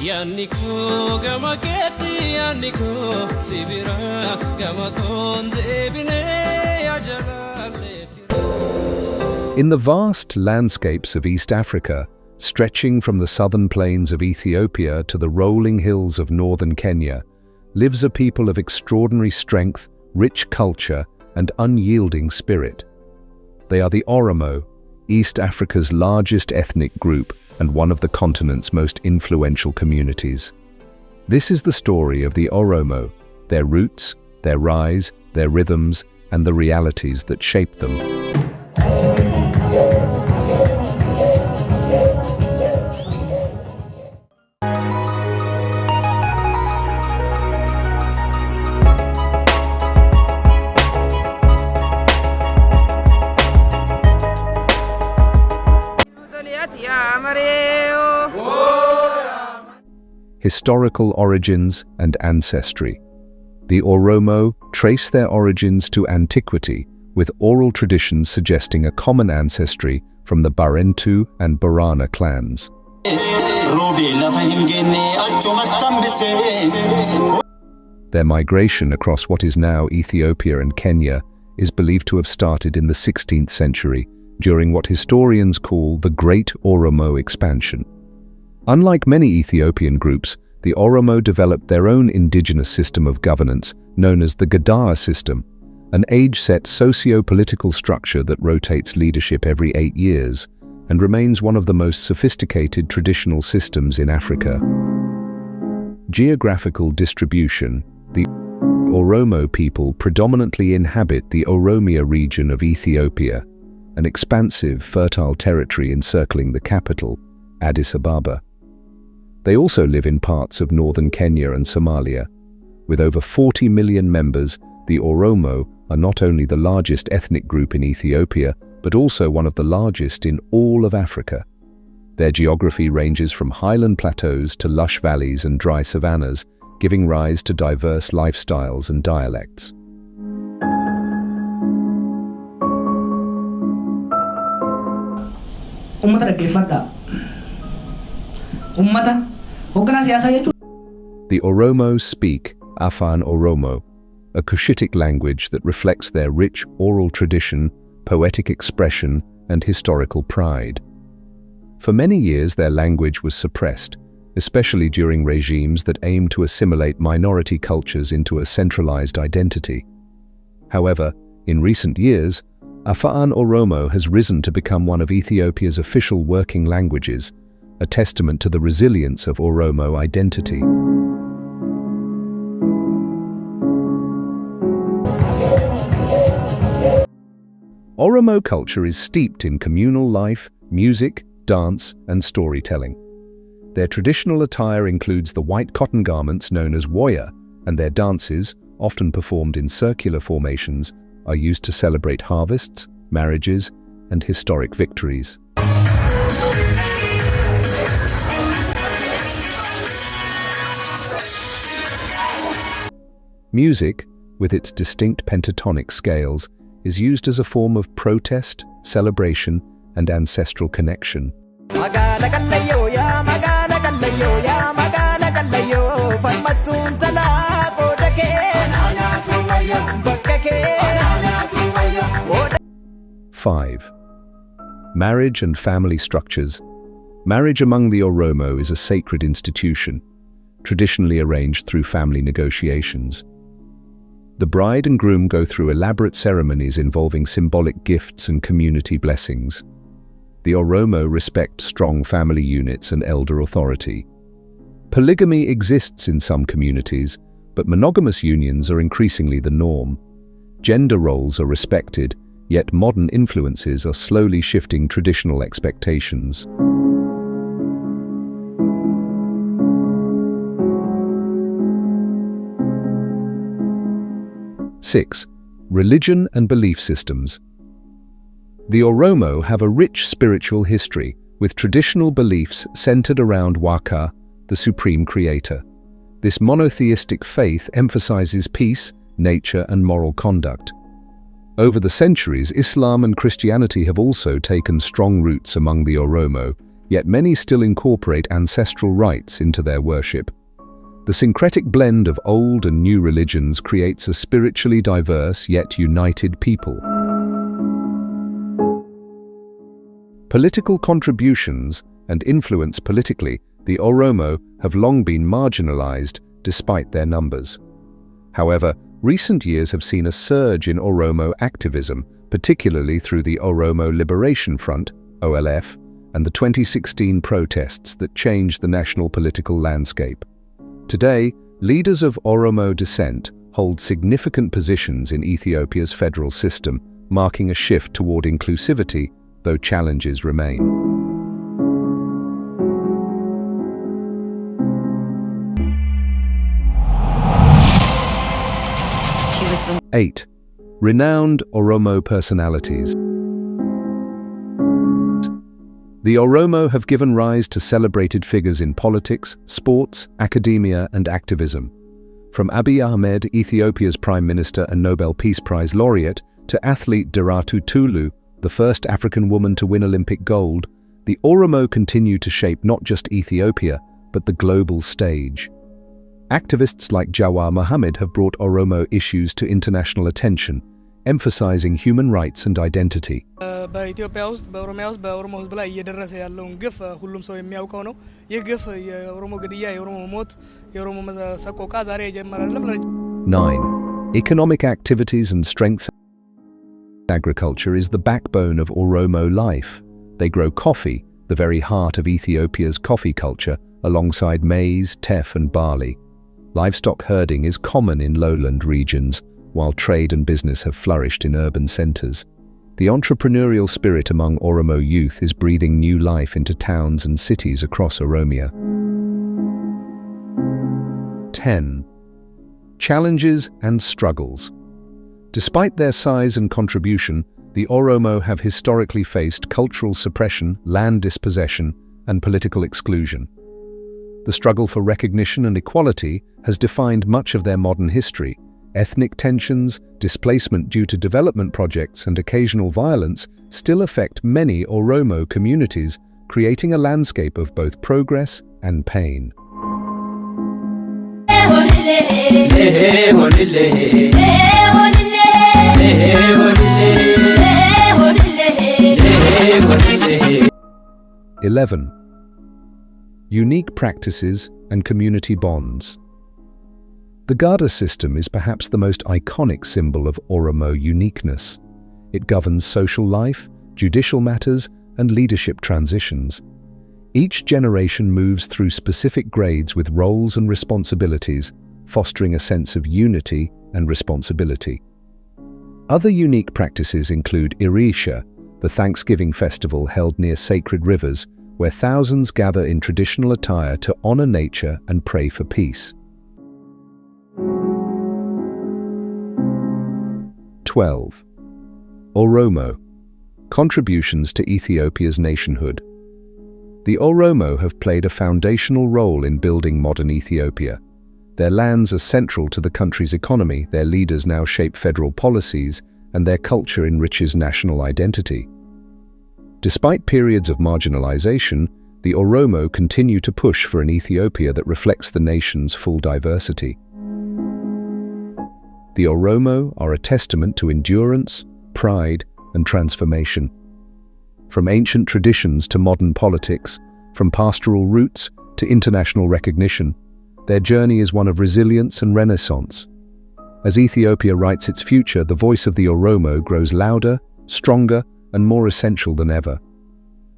Yaannikoo gama sibira gama. In the vast landscapes of East Africa, stretching from the southern plains of Ethiopia to the rolling hills of northern Kenya, lives a people of extraordinary strength, rich culture, and unyielding spirit. They are the Oromo, East Africa's largest ethnic group and one of the continent's most influential communities. This is the story of the Oromo, their roots, their rise, their rhythms, and the realities that shape them. Historical origins and ancestry. The Oromo trace their origins to antiquity, with oral traditions suggesting a common ancestry from the Barentu and Borana clans. Their migration across what is now Ethiopia and Kenya is believed to have started in the 16th century during what historians call the Great Oromo Expansion. Unlike many Ethiopian groups, the Oromo developed their own indigenous system of governance known as the Gadaa system, an age-set socio-political structure that rotates leadership every eight years and remains one of the most sophisticated traditional systems in Africa. Geographical distribution The Oromo people predominantly inhabit the Oromia region of Ethiopia, an expansive, fertile territory encircling the capital, Addis Ababa. They also live in parts of northern Kenya and Somalia. With over 40 million members, the Oromo are not only the largest ethnic group in Ethiopia, but also one of the largest in all of Africa. Their geography ranges from highland plateaus to lush valleys and dry savannas, giving rise to diverse lifestyles and dialects. Uummata hoogganaa siyaasaa jechuudha. The Oromo speak Afan Oromo, a Cushitic language that reflects their rich oral tradition, poetic expression, and historical pride. For many years their language was suppressed, especially during regimes that aimed to assimilate minority cultures into a centralized identity. However, in recent years, Afaan Oromo has risen to become one of Ethiopia's official working languages, a testament to the resilience of Oromo identity. Oromo culture is steeped in communal life, music, dance, and storytelling. Their traditional attire includes the white cotton garments known as woya, and their dances, often performed in circular formations, are used to celebrate harvests, marriages, and historic victories. Music, with its distinct pentatonic scales, is used as a form of protest, celebration, and ancestral connection. 5. Marriage and family structures. Marriage among the Oromo is a sacred institution, traditionally arranged through family negotiations. The bride and groom go through elaborate ceremonies involving symbolic gifts and community blessings. The Oromo respect strong family units and elder authority. Polygamy exists in some communities, but monogamous unions are increasingly the norm. Gender roles are respected, yet modern influences are slowly shifting traditional expectations. Six, religion and belief systems. The Oromo have a rich spiritual history, with traditional beliefs centered around Waka, the supreme creator. This monotheistic faith emphasizes peace, nature, and moral conduct. Over the centuries, Islam and Christianity have also taken strong roots among the Oromo, yet many still incorporate ancestral rites into their worship. The syncretic blend of old and new religions creates a spiritually diverse yet united people. Political contributions and influence politically, the Oromo have long been marginalized despite their numbers. However, recent years have seen a surge in Oromo activism, particularly through the Oromo Liberation Front, OLF, and the 2016 protests that changed the national political landscape. Today, leaders of Oromo descent hold significant positions in Ethiopia's federal system, marking a shift toward inclusivity, though challenges remain. Was the 8. Renowned Oromo personalities. The Oromo have given rise to celebrated figures in politics, sports, academia, and activism. From Abiy Ahmed, Ethiopia's Prime Minister and Nobel Peace Prize laureate, to athlete Deratu Tulu, the first African woman to win Olympic gold, the Oromo continue to shape not just Ethiopia, but the global stage. Activists like Jawar Mohammed have brought Oromo issues to international attention, emphasizing human rights and identity. በኢትዮጵያ ውስጥ በኦሮሚያ ውስጥ በኦሮሞ ሕዝብ ላይ እየደረሰ ያለውን ግፍ ሁሉም ሰው የሚያውቀው ነው። ይህ ግፍ የኦሮሞ ግድያ፣ የኦሮሞ ሞት፣ የኦሮሞ ሰቆቃ ዛሬ የጀመረ አይደለም። 9. Economic activities and strengths. Agriculture is the backbone of Oromo life. They grow coffee, the very heart of Ethiopia's coffee culture, alongside maize, teff and barley. Livestock herding is common in lowland regions, while trade and business have flourished in urban centres. The entrepreneurial spirit among Oromo youth is breathing new life into towns and cities across Oromia. 10. Challenges and struggles. Despite their size and contribution, the Oromo have historically faced cultural suppression, land dispossession, and political exclusion. The struggle for recognition and equality has defined much of their modern history. Ethnic tensions, displacement due to development projects, and occasional violence still affect many Oromo communities, creating a landscape of both progress and pain. Eleven. Unique practices and community bonds. The Garda system is perhaps the most iconic symbol of Oromo uniqueness. It governs social life, judicial matters, and leadership transitions. Each generation moves through specific grades with roles and responsibilities, fostering a sense of unity and responsibility. Other unique practices include Irisha, the Thanksgiving festival held near sacred rivers, where thousands gather in traditional attire to honor nature and pray for peace. 12. Oromo Contributions to Ethiopia's nationhood. The Oromo have played a foundational role in building modern Ethiopia. Their lands are central to the country's economy, their leaders now shape federal policies, and their culture enriches national identity. Despite periods of marginalization, the Oromo continue to push for an Ethiopia that reflects the nation's full diversity. The Oromo are a testament to endurance, pride, and transformation. From ancient traditions to modern politics, from pastoral roots to international recognition, their journey is one of resilience and renaissance. As Ethiopia writes its future, the voice of the Oromo grows louder, stronger, and more essential than ever.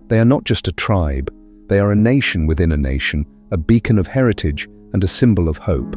They are not just a tribe, they are a nation within a nation, a beacon of heritage and a symbol of hope.